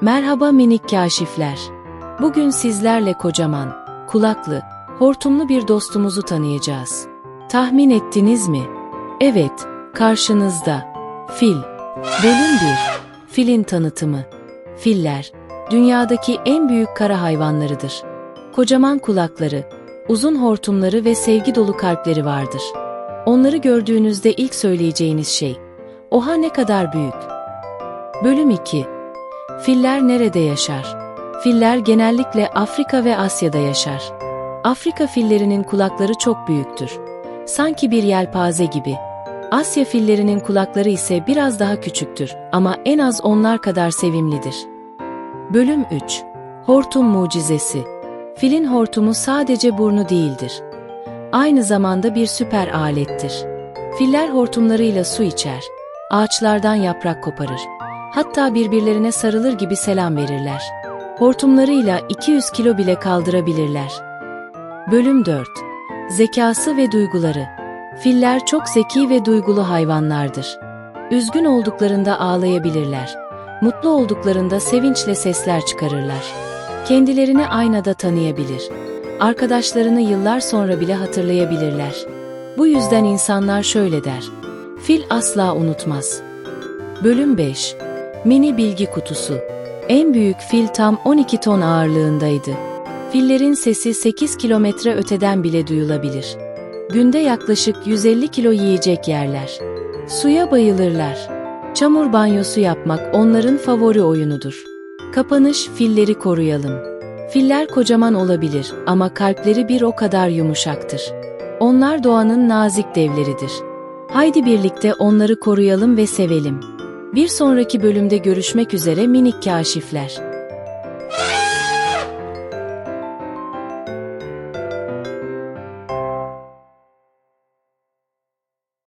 Merhaba minik kaşifler. Bugün sizlerle kocaman, kulaklı, hortumlu bir dostumuzu tanıyacağız. Tahmin ettiniz mi? Evet, karşınızda. Fil. Bölüm 1. Filin tanıtımı. Filler, dünyadaki en büyük kara hayvanlarıdır. Kocaman kulakları, uzun hortumları ve sevgi dolu kalpleri vardır. Onları gördüğünüzde ilk söyleyeceğiniz şey, oha ne kadar büyük. Bölüm 2. Filler nerede yaşar? Filler genellikle Afrika ve Asya'da yaşar. Afrika fillerinin kulakları çok büyüktür. Sanki bir yelpaze gibi. Asya fillerinin kulakları ise biraz daha küçüktür ama en az onlar kadar sevimlidir. Bölüm 3. Hortum mucizesi. Filin hortumu sadece burnu değildir. Aynı zamanda bir süper alettir. Filler hortumlarıyla su içer, ağaçlardan yaprak koparır. Hatta birbirlerine sarılır gibi selam verirler. Hortumlarıyla 200 kilo bile kaldırabilirler. Bölüm 4. Zekası ve duyguları. Filler çok zeki ve duygulu hayvanlardır. Üzgün olduklarında ağlayabilirler. Mutlu olduklarında sevinçle sesler çıkarırlar. Kendilerini aynada tanıyabilir. Arkadaşlarını yıllar sonra bile hatırlayabilirler. Bu yüzden insanlar şöyle der. Fil asla unutmaz. Bölüm 5. Mini bilgi kutusu. En büyük fil tam 12 ton ağırlığındaydı. Fillerin sesi 8 kilometre öteden bile duyulabilir. Günde yaklaşık 150 kilo yiyecek yerler. Suya bayılırlar. Çamur banyosu yapmak onların favori oyunudur. Kapanış filleri koruyalım. Filler kocaman olabilir ama kalpleri bir o kadar yumuşaktır. Onlar doğanın nazik devleridir. Haydi birlikte onları koruyalım ve sevelim. Bir sonraki bölümde görüşmek üzere minik kaşifler.